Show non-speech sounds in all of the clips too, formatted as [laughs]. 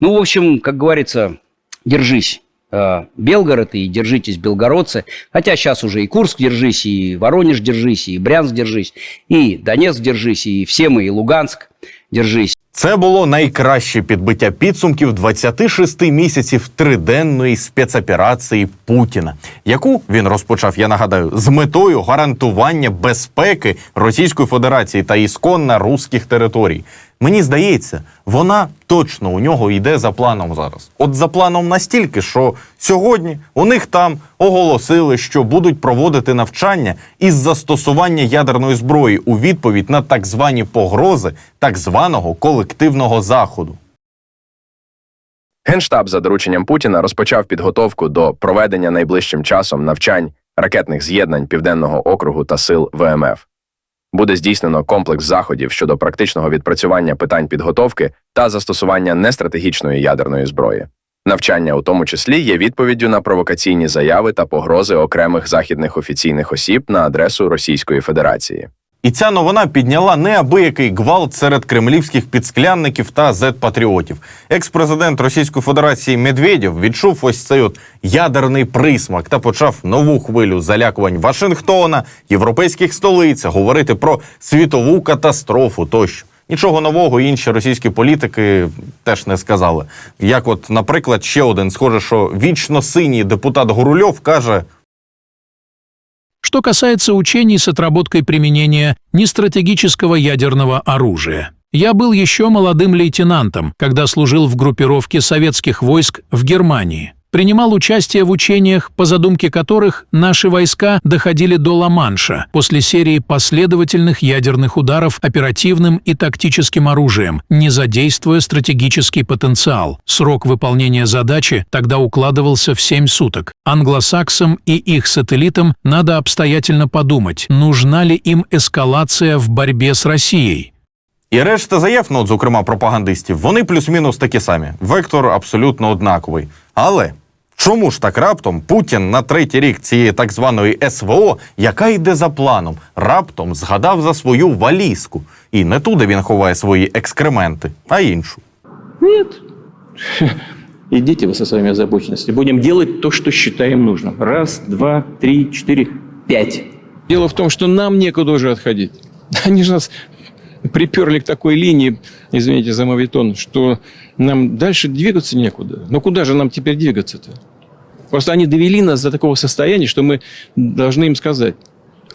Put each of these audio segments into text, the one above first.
Ну, в общем, как говорится, держись, э, Белгород, и держитесь, белгородцы. Хотя сейчас уже и Курск держись, и Воронеж держись, и Брянск держись, и Донецк держись, и все мы, и Луганск держись. Це було найкраще підбиття підсумків 26 місяців триденної спецоперації Путіна, яку він розпочав, я нагадаю, з метою гарантування безпеки Російської Федерації та ісконно руських територій. Мені здається, вона точно у нього йде за планом зараз. От за планом настільки, що сьогодні у них там оголосили, що будуть проводити навчання із застосування ядерної зброї у відповідь на так звані погрози так званого колективного заходу. Генштаб за дорученням Путіна розпочав підготовку до проведення найближчим часом навчань ракетних з'єднань Південного округу та сил ВМФ. Буде здійснено комплекс заходів щодо практичного відпрацювання питань підготовки та застосування нестратегічної ядерної зброї. Навчання, у тому числі, є відповіддю на провокаційні заяви та погрози окремих західних офіційних осіб на адресу Російської Федерації. І ця новина підняла неабиякий гвалт серед кремлівських підсклянників та зет-патріотів. Екс-президент Російської Федерації Медведєв відчув ось цей от ядерний присмак та почав нову хвилю залякувань Вашингтона, європейських столиць, говорити про світову катастрофу тощо. Нічого нового інші російські політики теж не сказали. Як, от, наприклад, ще один схоже, що вічно синій депутат Гурульов каже: Что касается учений с отработкой применения нестратегического ядерного оружия. Я был еще молодым лейтенантом, когда служил в группировке советских войск в Германии Принимал участие в учениях, по задумке которых наши войска доходили до Ла-Манша после серии последовательных ядерных ударов оперативным и тактическим оружием, не задействуя стратегический потенциал. Срок выполнения задачи тогда укладывался в 7 суток. Англосаксам и их сателлитам надо обстоятельно подумать, нужна ли им эскалация в борьбе с Россией. І решта заяв, ну, от, зокрема, пропагандистів, вони плюс-мінус такі самі. Вектор абсолютно однаковий. Але чому ж так раптом Путін на третій рік цієї так званої СВО, яка йде за планом, раптом згадав за свою валізку. І не туди він ховає свої екскременти, а іншу. Нет. [laughs] Идите вы со своими озабоченностями. Будем делать то, что считаем нужным. Раз, два, три, четыре, пять. Дело в том, что нам некуда уже отходить. [laughs] Они же нас приперли к такой линии, извините за мовитон, что нам дальше двигаться некуда. Но куда же нам теперь двигаться-то? Просто они довели нас до такого состояния, что мы должны им сказать,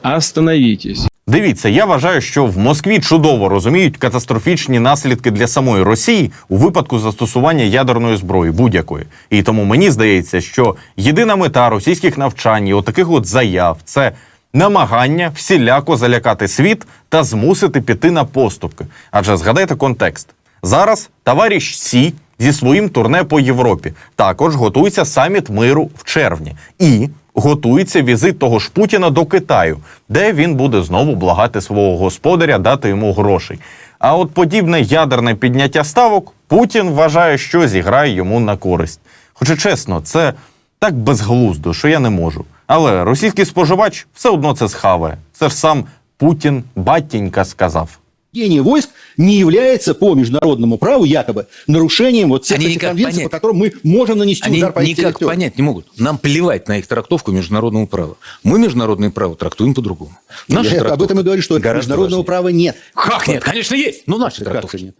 остановитесь. Дивіться, я вважаю, що в Москві чудово розуміють катастрофічні наслідки для самої Росії у випадку застосування ядерної зброї будь-якої. І тому мені здається, що єдина мета російських навчань і отаких от заяв це намагання всіляко залякати світ та змусити піти на поступки. Адже згадайте контекст. Зараз товариш Сі зі своїм турне по Європі також готується саміт миру в червні. І готується візит того ж Путіна до Китаю, де він буде знову благати свого господаря дати йому грошей. А от подібне ядерне підняття ставок Путін вважає, що зіграє йому на користь. Хоча чесно, це так безглуздо, що я не можу. Але російський споживач все одно це схаває. Це ж сам Путін батінька сказав. Введение войск не является по международному праву якобы нарушением вот всех Они этих никак конвенций, понять. по которым мы можем нанести Они удар по их никак территории. понять не могут. Нам плевать на их трактовку международного права. Мы международное право трактуем по-другому. Наша Я об трактовка этом и говорю, что гораздо международного важнее. права нет. Как нет? Конечно, есть. Ну, наши Как же трактовки. нет?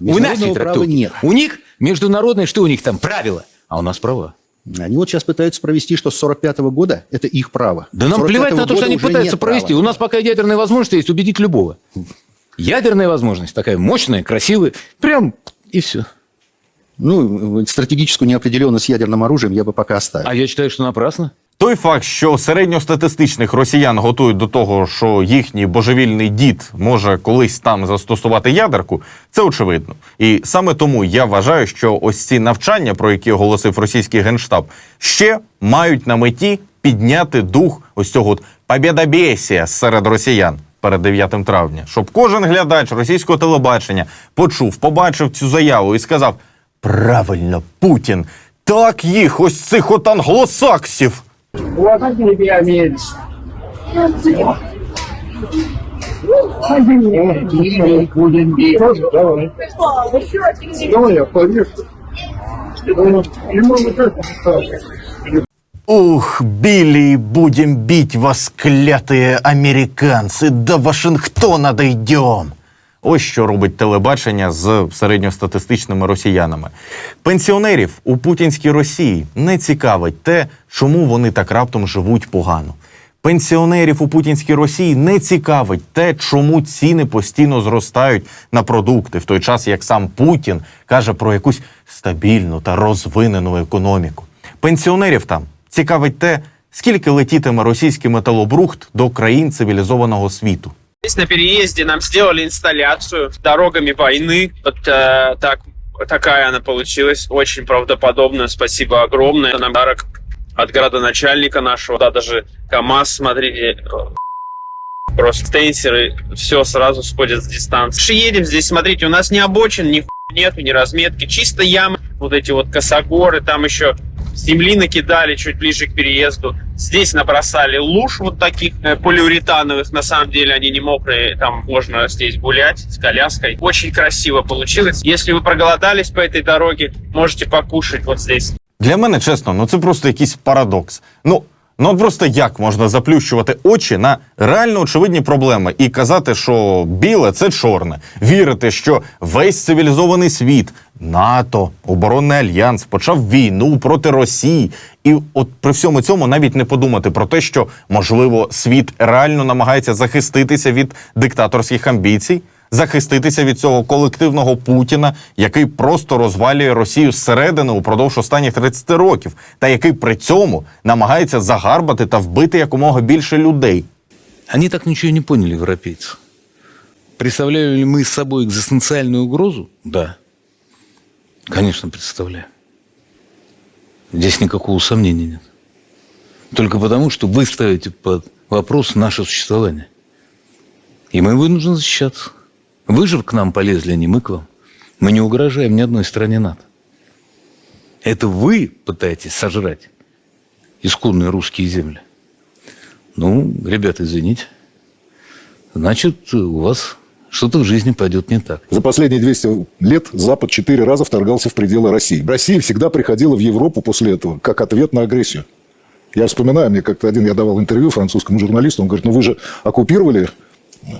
У нас Международного права трактовки. нет. У них международные, что у них там, правила, а у нас права. Они вот сейчас пытаются провести, что с 45 года это их право. Да нам 45-го плевать на то, что они пытаются провести. права. У нас пока ядерная возможность есть убедить любого. Ядерная возможность такая мощная, красивая. Прям и все. Ну, стратегическую неопределенность с ядерным оружием я бы пока оставил. А я считаю, что напрасно. Той факт, що середньостатистичних росіян готують до того, що їхній божевільний дід може колись там застосувати ядерку, це очевидно. І саме тому я вважаю, що ось ці навчання, про які оголосив російський генштаб, ще мають на меті підняти дух ось цього от серед росіян. Перед 9 травня, щоб кожен глядач російського телебачення почув, побачив цю заяву і сказав: правильно, Путін, так їх, ось цих от англосаксів. Ух, Билли, будем бить вас, клятые американці, до Вашингтона дійдем. Ось що робить телебачення з середньостатистичними росіянами. Пенсіонерів у путінській Росії не цікавить те, чому вони так раптом живуть погано. Пенсіонерів у путінській Росії не цікавить те, чому ціни постійно зростають на продукти, в той час як сам Путін каже про якусь стабільну та розвинену економіку. Пенсіонерів там цікавить те, скільки летітиме російський металобрухт до країн цивілізованого світу. Здесь на переезде нам сделали инсталляцию дорогами войны. Вот э, так, такая она получилась. Очень правдоподобно. Спасибо огромное. Нам дарок от градоначальника нашего. Да, даже КАМАЗ, смотрите, э, просто стенсеры, все сразу сходят с дистанции. Едем здесь, смотрите, у нас ни обочин, ни нету, ни разметки, чисто ямы, вот эти вот косогоры, там еще земли накидали чуть ближе к переезду. Здесь набросали луж вот таких э, полиуретановых, на самом деле они не мокрые, там можно здесь гулять с коляской. Очень красиво получилось. Если вы проголодались по этой дороге, можете покушать вот здесь. Для мене, чесно, ну це просто якийсь парадокс. Ну, ну от просто як можна заплющувати очі на реально очевидні проблеми і казати, що біле це чорне, вірити, що весь цивілізований світ, НАТО, оборонний альянс почав війну проти Росії, і от при всьому цьому навіть не подумати про те, що можливо світ реально намагається захиститися від диктаторських амбіцій захиститися від цього колективного Путіна, який просто розвалює Росію зсередини упродовж останніх 30 років, та який при цьому намагається загарбати та вбити якомога більше людей. Они так ничего и не поняли, европейцы. Представляем ли мы с собой экзистенциальную угрозу? Да. Конечно, представляем. Здесь никакого сомнения нет. Только потому, что вы ставите под вопрос наше существование. И мы вынуждены защищаться. Вы же к нам полезли, а не мы к вам. Мы не угрожаем ни одной стране НАТО. Это вы пытаетесь сожрать исконные русские земли. Ну, ребята, извините. Значит, у вас что-то в жизни пойдет не так. За последние 200 лет Запад четыре раза вторгался в пределы России. Россия всегда приходила в Европу после этого, как ответ на агрессию. Я вспоминаю, мне как-то один, я давал интервью французскому журналисту, он говорит, ну вы же оккупировали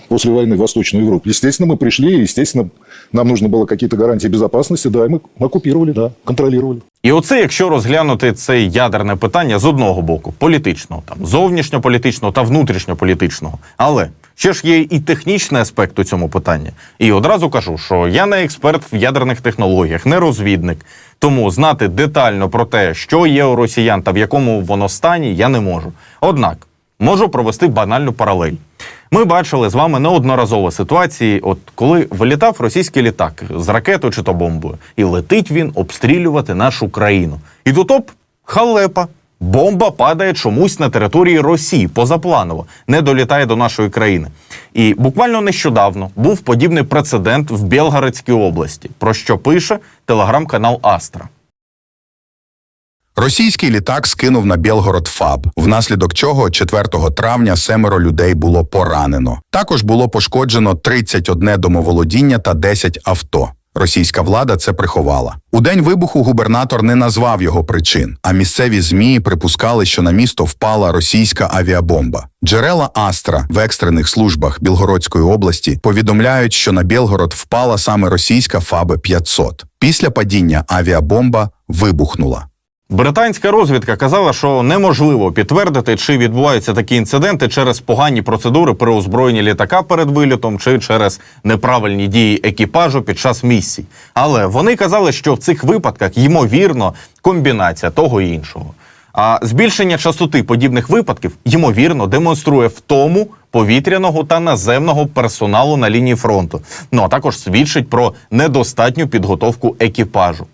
после войны Восточную Европу. Естественно, мы пришли, и, естественно, нам нужно было какие-то гарантии безопасности, да, и мы оккупировали, да, контролировали. І оце, якщо розглянути це ядерне питання з одного боку, політичного, там зовнішньополітичного та внутрішньополітичного. Але ще ж є і технічний аспект у цьому питанні. І одразу кажу, що я не експерт в ядерних технологіях, не розвідник. Тому знати детально про те, що є у росіян та в якому воно стані, я не можу. Однак можу провести банальну паралель. Ми бачили з вами неодноразово ситуації, от коли вилітав російський літак з ракетою чи то бомбою, і летить він обстрілювати нашу країну. І тут оп, халепа. Бомба падає чомусь на території Росії позапланово, не долітає до нашої країни. І буквально нещодавно був подібний прецедент в Білгородській області, про що пише телеграм-канал Астра. Російський літак скинув на Білгород ФАБ, внаслідок чого 4 травня семеро людей було поранено. Також було пошкоджено 31 домоволодіння та 10 авто. Російська влада це приховала. У день вибуху губернатор не назвав його причин, а місцеві змі припускали, що на місто впала російська авіабомба. Джерела Астра в екстрених службах Білгородської області повідомляють, що на Білгород впала саме російська ФАБ 500 Після падіння авіабомба вибухнула. Британська розвідка казала, що неможливо підтвердити, чи відбуваються такі інциденти через погані процедури при озброєнні літака перед вилітом, чи через неправильні дії екіпажу під час місій. Але вони казали, що в цих випадках ймовірно комбінація того і іншого. А збільшення частоти подібних випадків ймовірно демонструє втому повітряного та наземного персоналу на лінії фронту. Ну а також свідчить про недостатню підготовку екіпажу.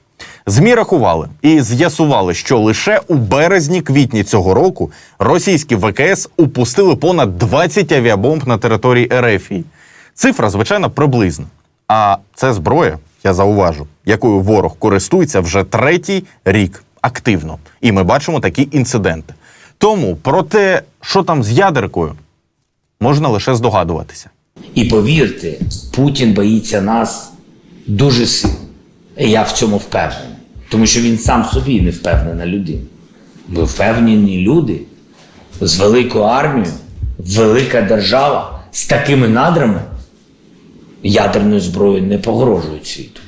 ЗМІ рахували і з'ясували, що лише у березні-квітні цього року російські ВКС упустили понад 20 авіабомб на території Ерефії. Цифра, звичайно, приблизна. А це зброя, я зауважу, якою ворог користується вже третій рік активно. І ми бачимо такі інциденти. Тому про те, що там з ядеркою, можна лише здогадуватися. І повірте, Путін боїться нас дуже сильно. Я в цьому впевнений. Тому що він сам собі не впевнена людина. Ви впевнені люди з великою армією, велика держава з такими надрами ядерною зброєю не погрожують світу.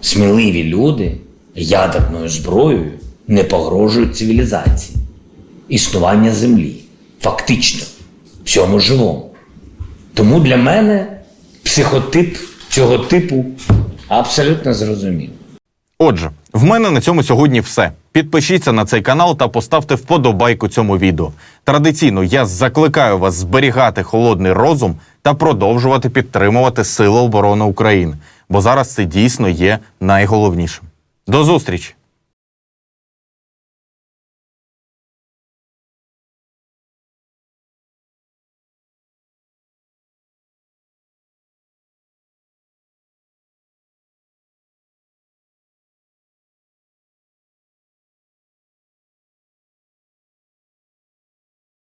Сміливі люди ядерною зброєю не погрожують цивілізації, існування землі, фактично, всьому живому. Тому для мене психотип цього типу абсолютно зрозуміло. Отже, в мене на цьому сьогодні все. Підпишіться на цей канал та поставте вподобайку цьому відео. Традиційно я закликаю вас зберігати холодний розум та продовжувати підтримувати Сили оборони України, бо зараз це дійсно є найголовнішим. До зустрічі!